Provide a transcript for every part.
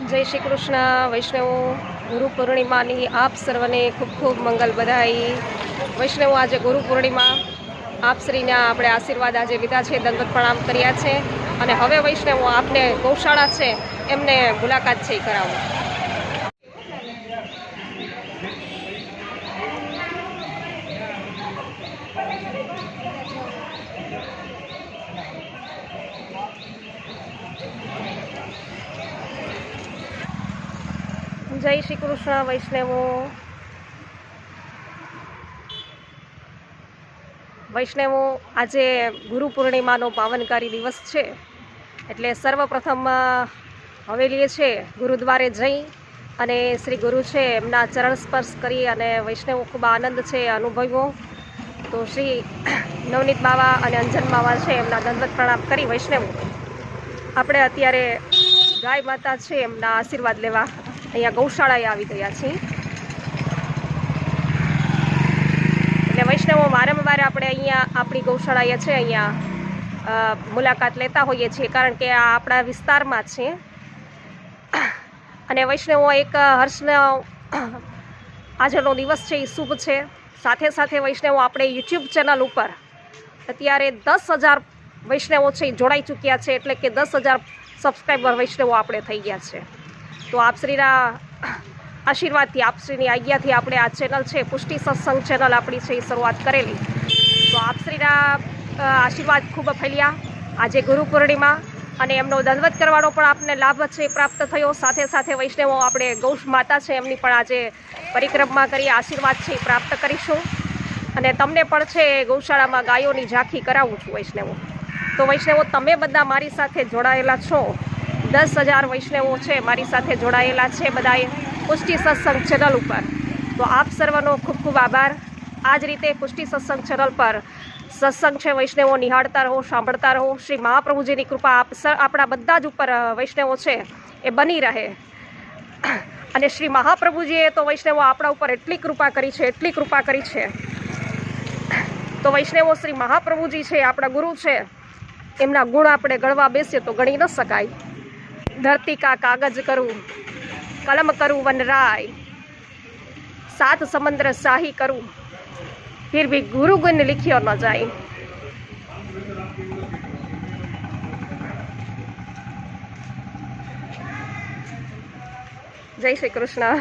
જય શ્રી કૃષ્ણ, વૈષ્ણવ. ગુરુ પૂર્ણિમાની આપ સર્વને ખૂબ ખૂબ મંગલ બધાઈ. વૈષ્ણવ, આજે ગુરુ પૂર્ણિમા. આપ શ્રીના આપણે આશીર્વાદ આજે લીધા છે દંડવત પ્રણામ કર્યા છે. અને હવે વૈષ્ણવો, આપને ગૌશાળા છે, એમને મુલાકાત છે કરાવો જય શ્રી કૃષ્ણ, વૈષ્ણવો. વૈષ્ણવો, આજે ગુરુ પૂર્ણિમાનો પાવનકારી દિવસ છે, એટલે સર્વપ્રથમ હવેલીએ છે ગુરુદ્વારે જઈ અને શ્રી ગુરુ છે એમના ચરણ સ્પર્શ કરી અને વૈષ્ણવો ખૂબ આનંદ છે, અનુભવ્યો. તો શ્રી નવનીત બાવા અને અંજન બાવા છે એમના દંડવત પ્રણામ કરી વૈષ્ણવો. આપણે અત્યારે ગાય માતા છે એમના આશીર્વાદ લેવા. અહીંયા ગૌશાળાએ આવી ગયા છીએ. એટલે વૈષ્ણવો વારંવાર આપણે અહીંયા આપણી ગૌશાળા છે, અહીંયા મુલાકાત લેતા હોઈએ છીએ કારણ કે આ આપણા વિસ્તારમાં છે. અને વૈષ્ણવો એક હર્ષનો, આજનો દિવસ છે, એ શુભ છે. સાથે સાથે વૈષ્ણવો આપણે યુટ્યુબ ચેનલ ઉપર અત્યારે દસ હજાર વૈષ્ણવો છે, એ જોડાઈ ચૂક્યા છે, એટલે કે દસ હજાર સબસ્ક્રાઈબર વૈષ્ણવો આપણે થઈ ગયા છે. તો આપશ્રીના આશીર્વાદથી આપશ્રીની આજ્ઞાથી આપણે આ ચેનલ છે, પુષ્ટિ સત્સંગ ચેનલ આપણી છે, એ શરૂઆત કરેલી. તો આપશ્રીના આશીર્વાદ ખૂબ ફેલ્યા આજે ગુરુ પૂર્ણિમા અને એમનો દંડવત કરવાનો પણ આપને લાભ છે, પ્રાપ્ત થયો. સાથે સાથે વૈષ્ણવો આપણે ગૌ માતા છે, એમની પણ આજે પરિક્રમા કરી, આશીર્વાદ છે પ્રાપ્ત કરીશું. અને તમને પણ છે ગૌશાળામાં ગાયોની ઝાંખી કરાવું છું વૈષ્ણવો. તો વૈષ્ણવો, તમે બધા મારી સાથે જોડાયેલા છો. દસ હજાર વૈષ્ણવો છે, મારી સાથે જોડાયેલા છે બધાએ પુષ્ટિ સત્સંગ ચેનલ ઉપર. તો આપ સર્વનો ખૂબ ખૂબ આભાર. આ જ રીતે પુષ્ટિ સત્સંગ ચેનલ પર સત્સંગ છે, વૈષ્ણવો નિહાળતા રહો, સાંભળતા રહો. શ્રી મહાપ્રભુજીની કૃપા આપ આપણા બધા જ ઉપર વૈષ્ણવો છે એ બની રહે. અને શ્રી મહાપ્રભુજીએ તો વૈષ્ણવો આપણા ઉપર એટલી કૃપા કરી છે, એટલી કૃપા કરી છે. તો વૈષ્ણવો શ્રી મહાપ્રભુજી છે, આપણા ગુરુ છે. એમના ગુણ આપણે ગણવા બેસીએ તો ગણી ન શકાય. धरती का कागज़ करूँ, कलम करूँ वनराय सात समंदर शाही करूँ, फिर भी गुरु गुण लिखियो न जाए। जय श्री कृष्ण।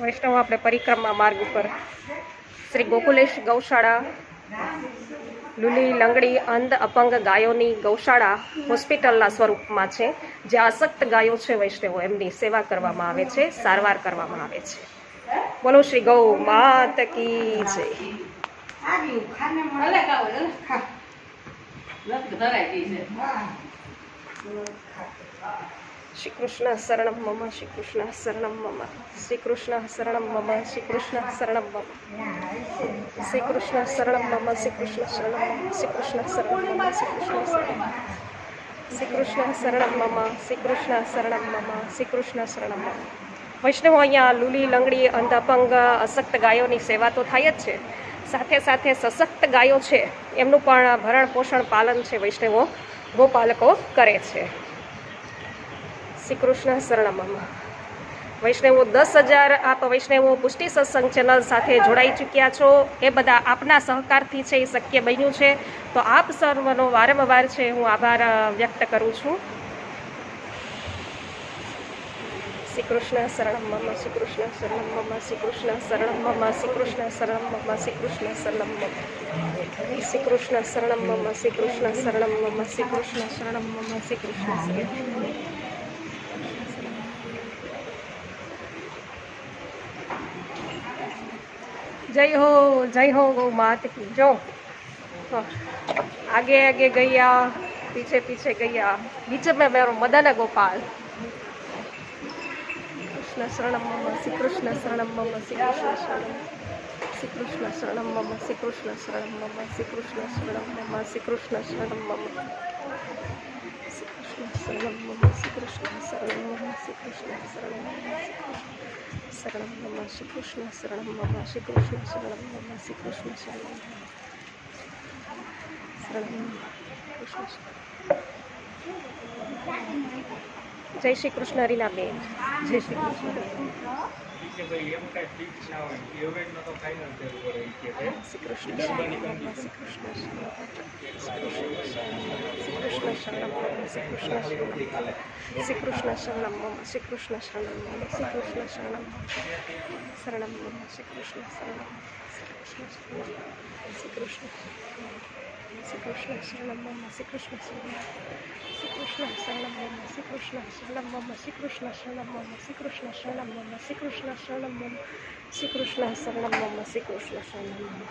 વૈષ્ણવ આપણે પરિક્રમા માર્ગ ઉપર. શ્રી ગોકુલેશ ગૌશાળા, લુલી લંગડી અંધ અપંગ ગાયોની ગૌશાળા હોસ્પિટલના સ્વરૂપમાં છે, જે આસક્ત ગાયો છે વૈષ્ણવો, એમની સેવા કરવામાં આવે છે, સારવાર કરવામાં આવે છે. બોલો શ્રી ગૌ માત કી જય. શ્રી કૃષ્ણ શરણમ મમ શ્રી કૃષ્ણ શરણમ મમ શ્રી કૃષ્ણ શરણમ મમ શ્રી કૃષ્ણ શરણમ મમ શ્રી કૃષ્ણ શરણમ મમ શ્રી કૃષ્ણ શરણમ મમ શ્રી કૃષ્ણ મમ શ્રી કૃષ્ણ શરણમ શ્રી કૃષ્ણ શરણમ મમ શ્રી કૃષ્ણ શરણમ મમ શ્રી કૃષ્ણ શરણમ મમ વૈષ્ણવો અહીંયા લુલી લંગડી અંધપંગ અશક્ત ગાયોની સેવા તો થાય જ છે સાથે સાથે સશક્ત ગાયો છે એમનું પણ ભરણ પોષણ પાલન છે વૈષ્ણવો ગોપાલકો કરે છે શ્રી કૃષ્ણ શરણમ વૈષ્ણવો દસ હજાર આપ વૈષ્ણવો પુષ્ટિ સત્સંગ ચેનલ સાથે જોડાઈ ચૂક્યા છો એ બધા આપના સહકારથી છે એ શક્ય બન્યું છે તો આપ સર્વનો વારંવાર છે હું આભાર વ્યક્ત કરું છું શ્રી કૃષ્ણ શરણમ મમ શ્રી કૃષ્ણ શરણમ મમ શ્રી કૃષ્ણ શરણમ મમ શ્રી કૃષ્ણ શરણમ મમ શ્રી કૃષ્ણ શરણમ મમ શ્રી કૃષ્ણ શરણમ મમ શ્રી કૃષ્ણ શરણમ મમ શ્રી કૃષ્ણ શરણમ મમ શ્રી કૃષ્ણ શરણમ જય હો જય હો ગૌ માત કી જો तो आगे आगे गैया पीछे पीछे गैया बीच में मेरा मदन गोपाल कृष्ण शरणं मम श्री कृष्ण शरणं मम श्री कृष्ण शरणं શ્રી કૃષ્ણ શરણમ મમ શ્રી કૃષ્ણ શરણમ મમ શ્રી કૃષ્ણ શરણમ મમ શ્રી કૃષ્ણ શરણમ મમ શ્રી કૃષ્ણ શરણમ મમ શ્રી કૃષ્ણ શરણમ મમ શ્રી કૃષ્ણ શરણમ શરણમ મમ શ્રી કૃષ્ણ શરણમ મમ શ્રી કૃષ્ણ શરણમ મમ શ્રી કૃષ્ણ શરણમ શરણમ કૃષ્ણ જય શ્રી કૃષ્ણ રીનાબેન જય શ્રી કૃષ્ણ કે ભાઈ એમ કાંઈ ફિક્સ ના હોય એવરેજનો તો ફાઇનલ કરવું પડે કે. Shri Krishna શરણમ Shri Krishna શરણમ Shri Krishna શરણમ Shri Krishna શરણમ Shri Krishna શરણમ Shri Krishna શરણમ Shri Krishna શરણમ શરણમ Shri Krishna શરણમ Shri Krishna Shri Krishna શરણમ Shri Krishna શરણમ Shri Krishna શરણમ Shri Krishna શરણમ Shri Krishna શરણમ Shri Krishna શરણમ Shri Krishna Krishna Shalom. Si Krishna Shalom. Si Krishna Shalom.